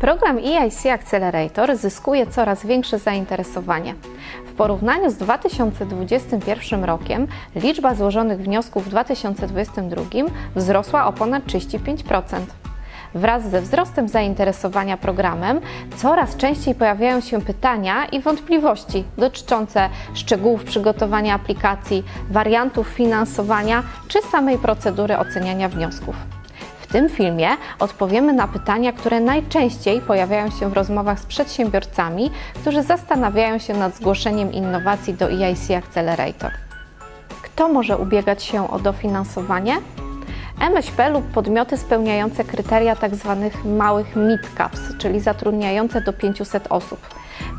Program EIC Accelerator zyskuje coraz większe zainteresowanie. W porównaniu z 2021 rokiem liczba złożonych wniosków w 2022 wzrosła o ponad 35%. Wraz ze wzrostem zainteresowania programem coraz częściej pojawiają się pytania i wątpliwości dotyczące szczegółów przygotowania aplikacji, wariantów finansowania czy samej procedury oceniania wniosków. Tym filmie odpowiemy na pytania, które najczęściej pojawiają się w rozmowach z przedsiębiorcami, którzy zastanawiają się nad zgłoszeniem innowacji do EIC Accelerator. Kto może ubiegać się o dofinansowanie? MŚP lub podmioty spełniające kryteria tzw. małych mid-caps, czyli zatrudniające do 500 osób.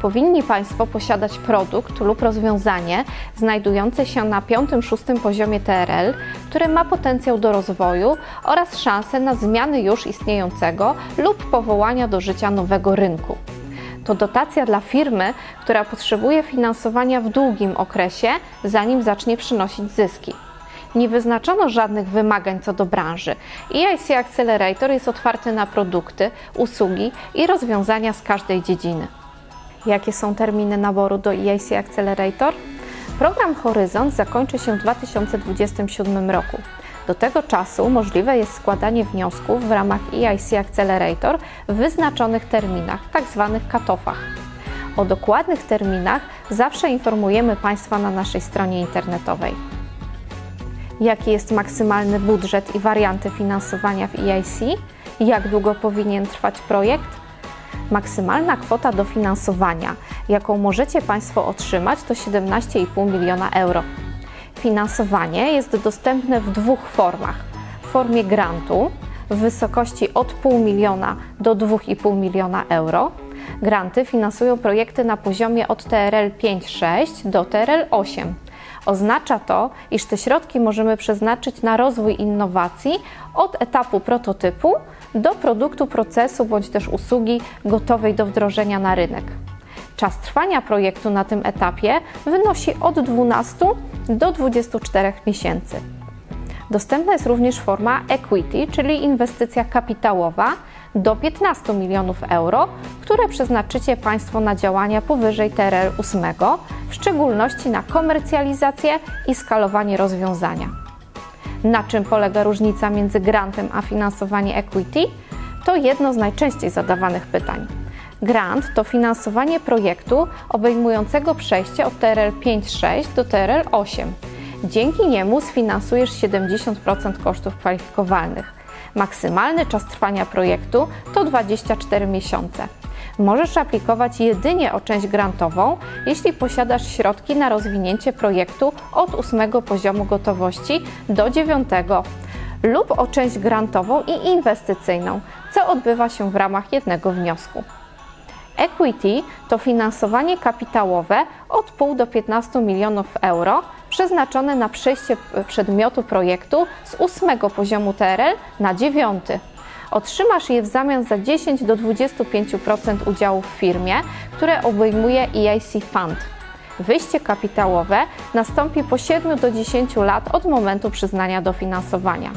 Powinni Państwo posiadać produkt lub rozwiązanie znajdujące się na 5-6 poziomie TRL, które ma potencjał do rozwoju oraz szansę na zmiany już istniejącego lub powołania do życia nowego rynku. To dotacja dla firmy, która potrzebuje finansowania w długim okresie, zanim zacznie przynosić zyski. Nie wyznaczono żadnych wymagań co do branży. EIC Accelerator jest otwarty na produkty, usługi i rozwiązania z każdej dziedziny. Jakie są terminy naboru do EIC Accelerator? Program Horyzont zakończy się w 2027 roku. Do tego czasu możliwe jest składanie wniosków w ramach EIC Accelerator w wyznaczonych terminach, tzw. cut-offach. O dokładnych terminach zawsze informujemy Państwa na naszej stronie internetowej. Jaki jest maksymalny budżet i warianty finansowania w EIC? Jak długo powinien trwać projekt? Maksymalna kwota dofinansowania, jaką możecie Państwo otrzymać, to 17,5 miliona euro. Finansowanie jest dostępne w dwóch formach: w formie grantu w wysokości od 0,5 miliona do 2,5 miliona euro. Granty finansują projekty na poziomie od TRL 5-6 do TRL 8. Oznacza to, iż te środki możemy przeznaczyć na rozwój innowacji od etapu prototypu do produktu, procesu bądź też usługi gotowej do wdrożenia na rynek. Czas trwania projektu na tym etapie wynosi od 12 do 24 miesięcy. Dostępna jest również forma equity, czyli inwestycja kapitałowa do 15 milionów euro, które przeznaczycie Państwo na działania powyżej TRL 8, w szczególności na komercjalizację i skalowanie rozwiązania. Na czym polega różnica między grantem a finansowanie equity? To jedno z najczęściej zadawanych pytań. Grant to finansowanie projektu obejmującego przejście od TRL 5.6 do TRL 8. Dzięki niemu sfinansujesz 70% kosztów kwalifikowalnych. Maksymalny czas trwania projektu to 24 miesiące. Możesz aplikować jedynie o część grantową, jeśli posiadasz środki na rozwinięcie projektu od 8 poziomu gotowości do 9 lub o część grantową i inwestycyjną, co odbywa się w ramach jednego wniosku. Equity to finansowanie kapitałowe od 0,5 do 15 milionów euro przeznaczone na przejście przedmiotu projektu z 8 poziomu TRL na 9. Otrzymasz je w zamian za 10 do 25% udziału w firmie, które obejmuje EIC Fund. Wyjście kapitałowe nastąpi po 7 do 10 lat od momentu przyznania dofinansowania.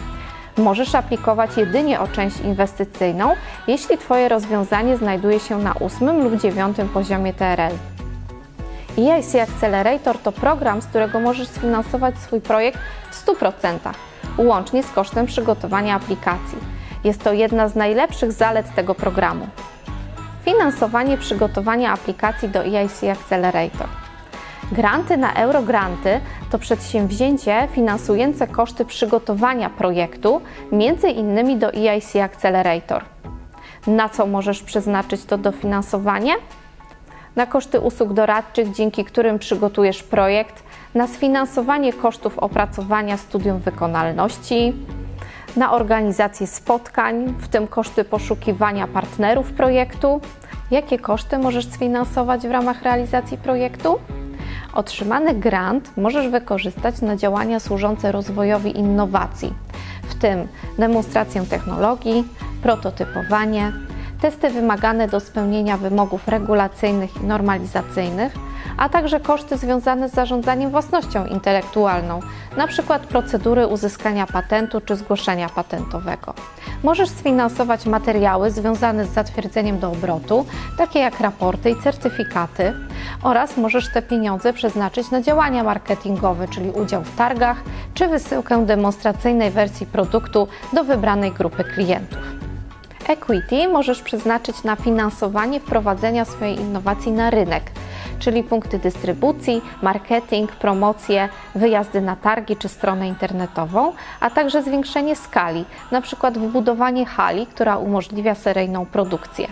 Możesz aplikować jedynie o część inwestycyjną, jeśli Twoje rozwiązanie znajduje się na 8 lub 9 poziomie TRL. EIC Accelerator to program, z którego możesz sfinansować swój projekt w 100%, łącznie z kosztem przygotowania aplikacji. Jest to jedna z najlepszych zalet tego programu. Finansowanie przygotowania aplikacji do EIC Accelerator. Granty na Eurogranty to przedsięwzięcie finansujące koszty przygotowania projektu, między innymi do EIC Accelerator. Na co możesz przeznaczyć to dofinansowanie? Na koszty usług doradczych, dzięki którym przygotujesz projekt, na sfinansowanie kosztów opracowania studium wykonalności, na organizację spotkań, w tym koszty poszukiwania partnerów projektu. Jakie koszty możesz sfinansować w ramach realizacji projektu? Otrzymany grant możesz wykorzystać na działania służące rozwojowi innowacji, w tym demonstrację technologii, prototypowanie, testy wymagane do spełnienia wymogów regulacyjnych i normalizacyjnych, a także koszty związane z zarządzaniem własnością intelektualną, np. procedury uzyskania patentu czy zgłoszenia patentowego. Możesz sfinansować materiały związane z zatwierdzeniem do obrotu, takie jak raporty i certyfikaty, oraz możesz te pieniądze przeznaczyć na działania marketingowe, czyli udział w targach czy wysyłkę demonstracyjnej wersji produktu do wybranej grupy klientów. Equity możesz przeznaczyć na finansowanie wprowadzenia swojej innowacji na rynek, czyli punkty dystrybucji, marketing, promocje, wyjazdy na targi czy stronę internetową, a także zwiększenie skali, np. wbudowanie hali, która umożliwia seryjną produkcję.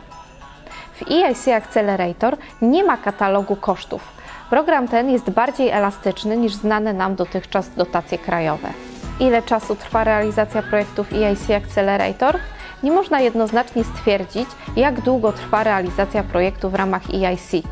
W EIC Accelerator nie ma katalogu kosztów. Program ten jest bardziej elastyczny niż znane nam dotychczas dotacje krajowe. Ile czasu trwa realizacja projektów EIC Accelerator? Nie można jednoznacznie stwierdzić, jak długo trwa realizacja projektu w ramach EIC.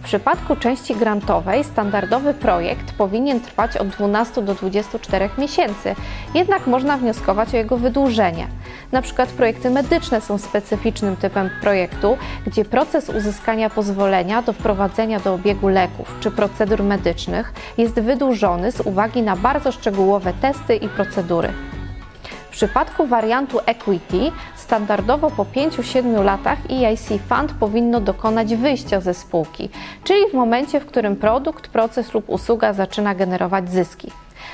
W przypadku części grantowej standardowy projekt powinien trwać od 12 do 24 miesięcy, jednak można wnioskować o jego wydłużenie. Na przykład projekty medyczne są specyficznym typem projektu, gdzie proces uzyskania pozwolenia do wprowadzenia do obiegu leków czy procedur medycznych jest wydłużony z uwagi na bardzo szczegółowe testy i procedury. W przypadku wariantu Equity standardowo po 5-7 latach EIC Fund powinno dokonać wyjścia ze spółki, czyli w momencie, w którym produkt, proces lub usługa zaczyna generować zyski.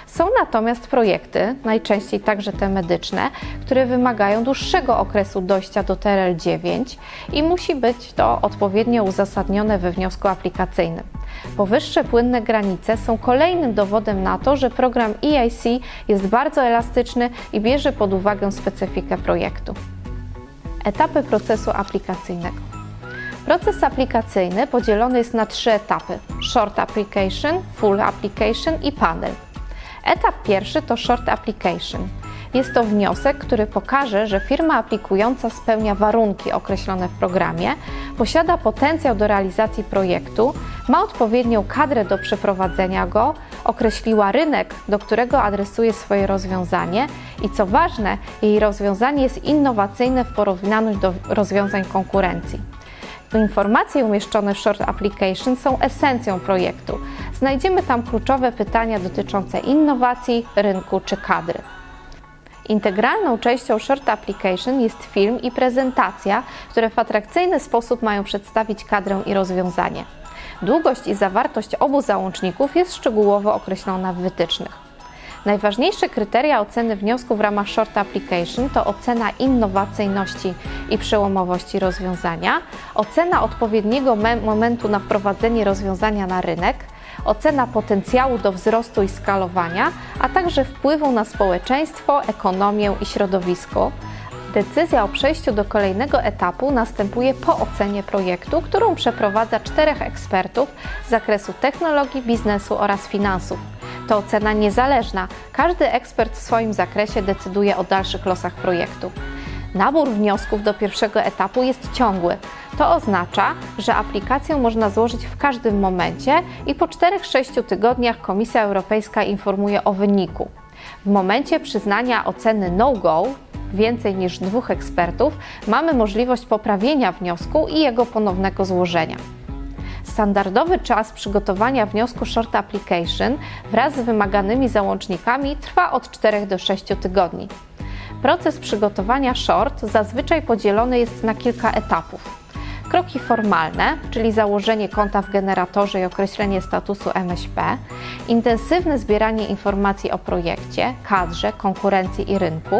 Są natomiast projekty, najczęściej także te medyczne, które wymagają dłuższego okresu dojścia do TRL9 i musi być to odpowiednio uzasadnione we wniosku aplikacyjnym. Powyższe płynne granice są kolejnym dowodem na to, że program EIC jest bardzo elastyczny i bierze pod uwagę specyfikę projektu. Etapy procesu aplikacyjnego. Proces aplikacyjny podzielony jest na trzy etapy: Short Application, Full Application i Panel. Etap pierwszy to Short Application. Jest to wniosek, który pokaże, że firma aplikująca spełnia warunki określone w programie, posiada potencjał do realizacji projektu, ma odpowiednią kadrę do przeprowadzenia go, określiła rynek, do którego adresuje swoje rozwiązanie i co ważne, jej rozwiązanie jest innowacyjne w porównaniu do rozwiązań konkurencji. Informacje umieszczone w Short Application są esencją projektu. Znajdziemy tam kluczowe pytania dotyczące innowacji, rynku czy kadry. Integralną częścią Short Application jest film i prezentacja, które w atrakcyjny sposób mają przedstawić kadrę i rozwiązanie. Długość i zawartość obu załączników jest szczegółowo określona w wytycznych. Najważniejsze kryteria oceny wniosku w ramach Short Application to ocena innowacyjności i przełomowości rozwiązania, ocena odpowiedniego momentu na wprowadzenie rozwiązania na rynek, ocena potencjału do wzrostu i skalowania, a także wpływu na społeczeństwo, ekonomię i środowisko. Decyzja o przejściu do kolejnego etapu następuje po ocenie projektu, którą przeprowadza czterech ekspertów z zakresu technologii, biznesu oraz finansów. To ocena niezależna. Każdy ekspert w swoim zakresie decyduje o dalszych losach projektu. Nabór wniosków do pierwszego etapu jest ciągły. To oznacza, że aplikację można złożyć w każdym momencie i po 4-6 tygodniach Komisja Europejska informuje o wyniku. W momencie przyznania oceny no-go, więcej niż dwóch ekspertów, mamy możliwość poprawienia wniosku i jego ponownego złożenia. Standardowy czas przygotowania wniosku Short Application wraz z wymaganymi załącznikami trwa od 4 do 6 tygodni. Proces przygotowania short zazwyczaj podzielony jest na kilka etapów. Kroki formalne, czyli założenie konta w generatorze i określenie statusu MŚP, intensywne zbieranie informacji o projekcie, kadrze, konkurencji i rynku,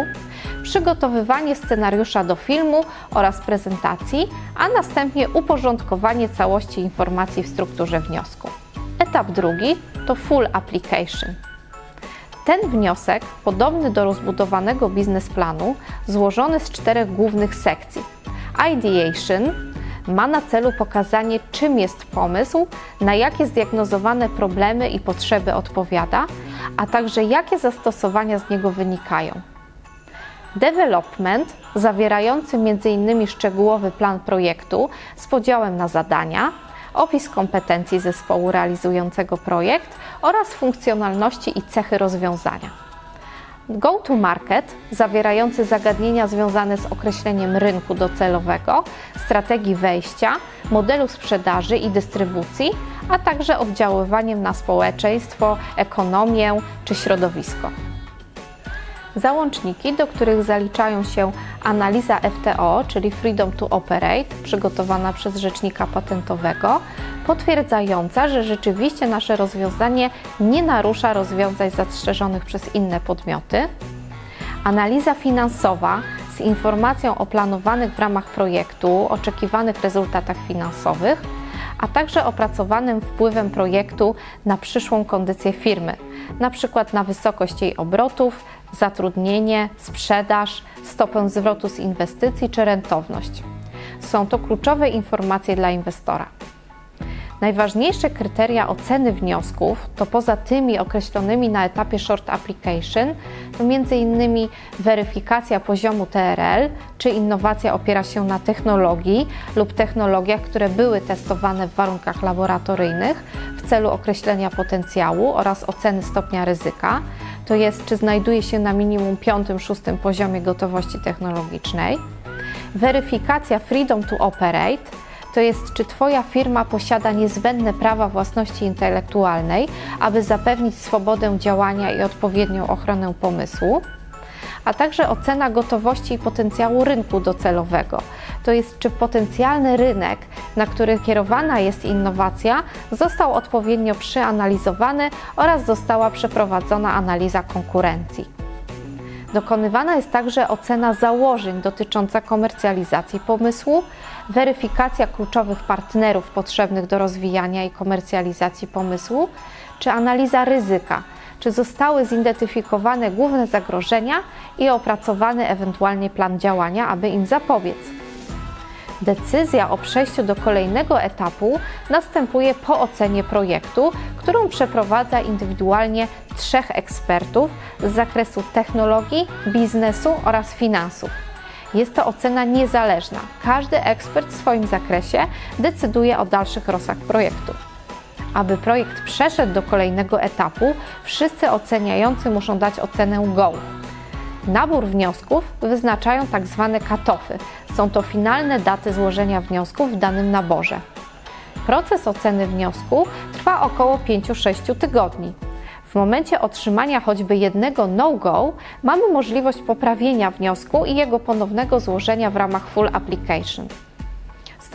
przygotowywanie scenariusza do filmu oraz prezentacji, a następnie uporządkowanie całości informacji w strukturze wniosku. Etap drugi to full application. Ten wniosek, podobny do rozbudowanego biznesplanu, złożony z czterech głównych sekcji. Ideation ma na celu pokazanie, czym jest pomysł, na jakie zdiagnozowane problemy i potrzeby odpowiada, a także jakie zastosowania z niego wynikają. Development, zawierający m.in. szczegółowy plan projektu z podziałem na zadania, opis kompetencji zespołu realizującego projekt oraz funkcjonalności i cechy rozwiązania. Go-to-market, zawierający zagadnienia związane z określeniem rynku docelowego, strategii wejścia, modelu sprzedaży i dystrybucji, a także oddziaływaniem na społeczeństwo, ekonomię czy środowisko. Załączniki, do których zaliczają się analiza FTO, czyli Freedom to Operate, przygotowana przez rzecznika patentowego, potwierdzająca, że rzeczywiście nasze rozwiązanie nie narusza rozwiązań zastrzeżonych przez inne podmioty. Analiza finansowa z informacją o planowanych w ramach projektu oczekiwanych rezultatach finansowych, a także opracowanym wpływem projektu na przyszłą kondycję firmy, np. na wysokość jej obrotów, zatrudnienie, sprzedaż, stopę zwrotu z inwestycji czy rentowność. Są to kluczowe informacje dla inwestora. Najważniejsze kryteria oceny wniosków to poza tymi określonymi na etapie short application, to m.in. weryfikacja poziomu TRL, czy innowacja opiera się na technologii lub technologiach, które były testowane w warunkach laboratoryjnych w celu określenia potencjału oraz oceny stopnia ryzyka, to jest czy znajduje się na minimum 5-6 poziomie gotowości technologicznej. Weryfikacja Freedom to Operate to jest, czy Twoja firma posiada niezbędne prawa własności intelektualnej, aby zapewnić swobodę działania i odpowiednią ochronę pomysłu, a także ocena gotowości i potencjału rynku docelowego. To jest, czy potencjalny rynek, na który kierowana jest innowacja, został odpowiednio przeanalizowany oraz została przeprowadzona analiza konkurencji. Dokonywana jest także ocena założeń dotycząca komercjalizacji pomysłu, weryfikacja kluczowych partnerów potrzebnych do rozwijania i komercjalizacji pomysłu, czy analiza ryzyka, czy zostały zidentyfikowane główne zagrożenia i opracowany ewentualnie plan działania, aby im zapobiec. Decyzja o przejściu do kolejnego etapu następuje po ocenie projektu, którą przeprowadza indywidualnie trzech ekspertów z zakresu technologii, biznesu oraz finansów. Jest to ocena niezależna. Każdy ekspert w swoim zakresie decyduje o dalszych losach projektu. Aby projekt przeszedł do kolejnego etapu, wszyscy oceniający muszą dać ocenę GO. Nabór wniosków wyznaczają tak zwane katofy. Są to finalne daty złożenia wniosków w danym naborze. Proces oceny wniosku trwa około 5-6 tygodni. W momencie otrzymania choćby jednego no-go mamy możliwość poprawienia wniosku i jego ponownego złożenia w ramach full application.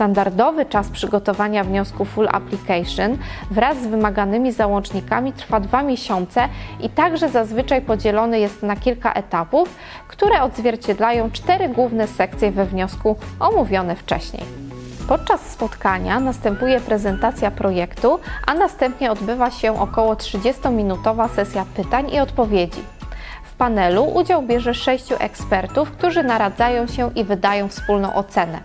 Standardowy czas przygotowania wniosku full application wraz z wymaganymi załącznikami trwa 2 miesiące i także zazwyczaj podzielony jest na kilka etapów, które odzwierciedlają cztery główne sekcje we wniosku omówione wcześniej. Podczas spotkania następuje prezentacja projektu, a następnie odbywa się około 30-minutowa sesja pytań i odpowiedzi. W panelu udział bierze sześciu ekspertów, którzy naradzają się i wydają wspólną ocenę.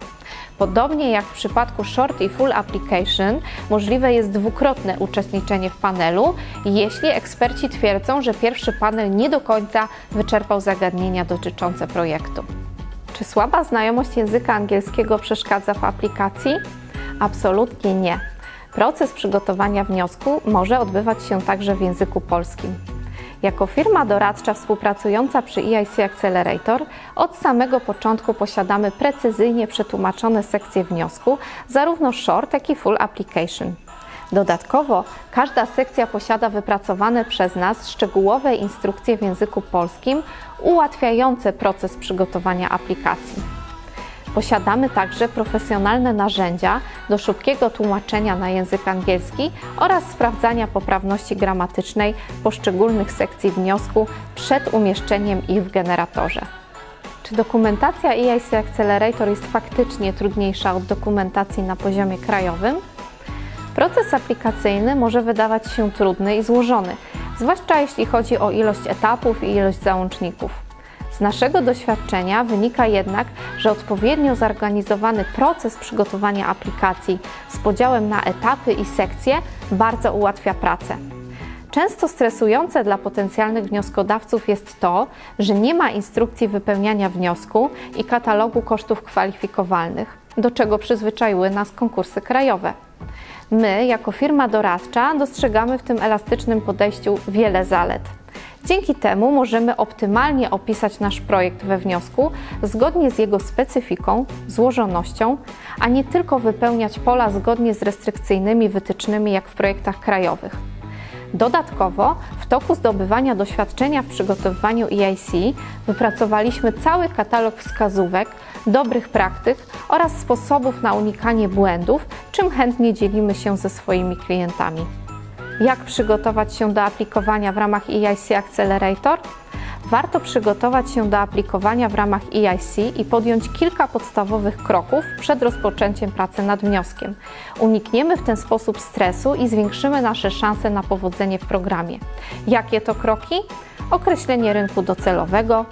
Podobnie jak w przypadku short i full application, możliwe jest dwukrotne uczestniczenie w panelu, jeśli eksperci twierdzą, że pierwszy panel nie do końca wyczerpał zagadnienia dotyczące projektu. Czy słaba znajomość języka angielskiego przeszkadza w aplikacji? Absolutnie nie. Proces przygotowania wniosku może odbywać się także w języku polskim. Jako firma doradcza współpracująca przy EIC Accelerator od samego początku posiadamy precyzyjnie przetłumaczone sekcje wniosku, zarówno short, jak i full application. Dodatkowo każda sekcja posiada wypracowane przez nas szczegółowe instrukcje w języku polskim ułatwiające proces przygotowania aplikacji. Posiadamy także profesjonalne narzędzia do szybkiego tłumaczenia na język angielski oraz sprawdzania poprawności gramatycznej poszczególnych sekcji wniosku przed umieszczeniem ich w generatorze. Czy dokumentacja EIC Accelerator jest faktycznie trudniejsza od dokumentacji na poziomie krajowym? Proces aplikacyjny może wydawać się trudny i złożony, zwłaszcza jeśli chodzi o ilość etapów i ilość załączników. Z naszego doświadczenia wynika jednak, że odpowiednio zorganizowany proces przygotowania aplikacji z podziałem na etapy i sekcje bardzo ułatwia pracę. Często stresujące dla potencjalnych wnioskodawców jest to, że nie ma instrukcji wypełniania wniosku i katalogu kosztów kwalifikowalnych, do czego przyzwyczaiły nas konkursy krajowe. My, jako firma doradcza, dostrzegamy w tym elastycznym podejściu wiele zalet. Dzięki temu możemy optymalnie opisać nasz projekt we wniosku zgodnie z jego specyfiką, złożonością, a nie tylko wypełniać pola zgodnie z restrykcyjnymi wytycznymi jak w projektach krajowych. Dodatkowo, w toku zdobywania doświadczenia w przygotowywaniu EIC wypracowaliśmy cały katalog wskazówek, dobrych praktyk oraz sposobów na unikanie błędów, czym chętnie dzielimy się ze swoimi klientami. Jak przygotować się do aplikowania w ramach EIC Accelerator? Warto przygotować się do aplikowania w ramach EIC i podjąć kilka podstawowych kroków przed rozpoczęciem pracy nad wnioskiem. Unikniemy w ten sposób stresu i zwiększymy nasze szanse na powodzenie w programie. Jakie to kroki? Określenie rynku docelowego,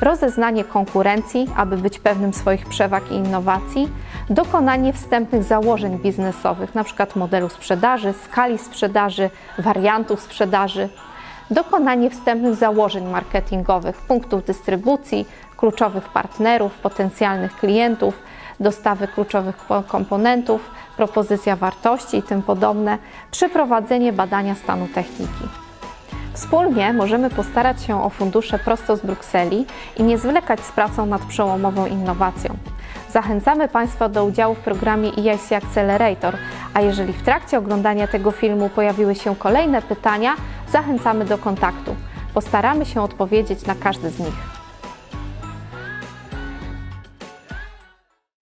rozeznanie konkurencji, aby być pewnym swoich przewag i innowacji, dokonanie wstępnych założeń biznesowych, np. modelu sprzedaży, skali sprzedaży, wariantów sprzedaży, dokonanie wstępnych założeń marketingowych, punktów dystrybucji, kluczowych partnerów, potencjalnych klientów, dostawy kluczowych po- komponentów, propozycja wartości i tym podobne, przeprowadzenie badania stanu techniki. Wspólnie możemy postarać się o fundusze prosto z Brukseli i nie zwlekać z pracą nad przełomową innowacją. Zachęcamy Państwa do udziału w programie EIC Accelerator, a jeżeli w trakcie oglądania tego filmu pojawiły się kolejne pytania, zachęcamy do kontaktu. Postaramy się odpowiedzieć na każdy z nich.